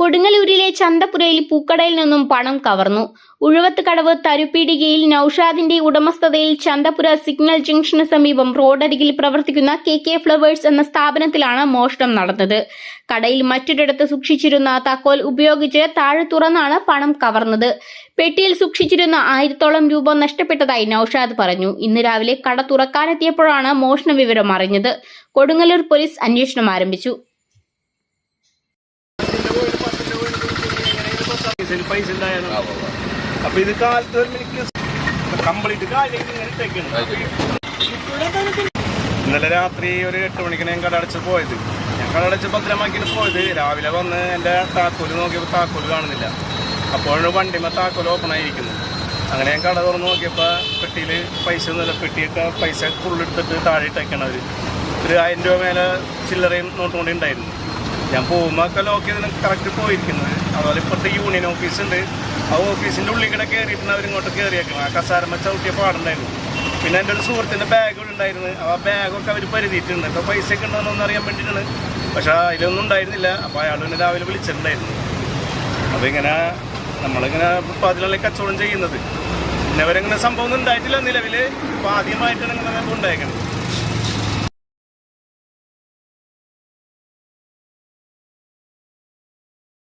കൊടുങ്ങല്ലൂരിലെ ചന്തപുരയിൽ പൂക്കടയിൽ നിന്നും പണം കവർന്നു. ഉഴുവത്ത് കടവ് തരുപ്പീടികയിൽ നൌഷാദിന്റെ ഉടമസ്ഥതയിൽ ചന്തപുര സിഗ്നൽ ജംഗ്ഷന് സമീപം റോഡരികിൽ പ്രവർത്തിക്കുന്ന കെ കെ ഫ്ലവേഴ്സ് എന്ന സ്ഥാപനത്തിലാണ് മോഷണം നടന്നത്. കടയിൽ മറ്റൊരിടത്ത് സൂക്ഷിച്ചിരുന്ന തക്കോൽ ഉപയോഗിച്ച് താഴെ തുറന്നാണ് പണം കവർന്നത്. പെട്ടിയിൽ സൂക്ഷിച്ചിരുന്ന ആയിരത്തോളം രൂപ നഷ്ടപ്പെട്ടതായി നൌഷാദ് പറഞ്ഞു. ഇന്ന് രാവിലെ കട തുറക്കാനെത്തിയപ്പോഴാണ് മോഷണ വിവരം അറിഞ്ഞത്. കൊടുങ്ങല്ലൂർ പോലീസ് അന്വേഷണം ആരംഭിച്ചു. പൈസയിൽ പൈസ ഉണ്ടായിരുന്നു അപ്പൊ ഇത് കാലത്ത് വരുമ്പോ എനിക്ക് കംപ്ലീറ്റ് കാലിലേക്ക് ഇങ്ങനെ ഇട്ടേക്കാണ് ഇന്നലെ രാത്രി ഒരു എട്ട് മണിക്കാണ് ഞാൻ കടടച്ച് പോയത്. ഞാൻ കടടച്ച് ഭദ്രമാക്കിന് പോയത്. രാവിലെ വന്ന് എന്റെ താക്കോൽ നോക്കിയപ്പോൾ താക്കോൽ കാണുന്നില്ല. അപ്പോഴാണ് വണ്ടിമ താക്കോൽ ഓപ്പൺ ആയിരിക്കുന്നു അങ്ങനെ ഞാൻ കട തുറന്ന് നോക്കിയപ്പോൾ പെട്ടിയിൽ പൈസ ഒന്നുമില്ല. പെട്ടിയൊക്കെ പൈസ ഫുള്ളെടുത്തിട്ട് താഴെ ഇട്ടേക്കണവര് അവർ ഒരു ആയിരം രൂപ മേലെ ചില്ലറയും നോട്ട് കൊണ്ട് ഉണ്ടായിരുന്നു. ഞാൻ പോകുമ്പോൾ ഒക്കെ ലോക്ക് കറക്റ്റ് പോയിരിക്കുന്നത് അതുപോലെ ഇപ്പോഴത്തെ യൂണിയൻ ഓഫീസ് ഉണ്ട്. ആ ഓഫീസിന്റെ ഉള്ളിൽ കൂടെ കയറിയിട്ടാണ് അവർ ഇങ്ങോട്ട് കയറിയേക്കണം ആ കസാരമ്മ ചവിട്ടിയ പാടുണ്ടായിരുന്നു. പിന്നെ എന്റെ ഒരു സുഹൃത്തിന്റെ ബാഗ് ഇവിടെ ഉണ്ടായിരുന്നു. ആ ബാഗൊക്കെ അവർ പരിധിയിട്ടുണ്ട് അപ്പോൾ പൈസ ഒക്കെ ഉണ്ടോയെന്നൊന്നും അറിയാൻ വേണ്ടിയിട്ടാണ് പക്ഷേ അതിലൊന്നും ഉണ്ടായിരുന്നില്ല. അപ്പോൾ അയാൾ പിന്നെ രാവിലെ വിളിച്ചിട്ടുണ്ടായിരുന്നു. അപ്പോൾ ഇങ്ങനെ നമ്മളിങ്ങനെ ഇപ്പോൾ അതിലുള്ള കച്ചവടം ചെയ്യുന്നത്. പിന്നെ അവരങ്ങനെ സംഭവം ഒന്നും ഉണ്ടായിട്ടില്ല നിലവിൽ ഇപ്പോൾ ആദ്യമായിട്ടാണ് ഇങ്ങനെ ഉണ്ടായിരിക്കുന്നത്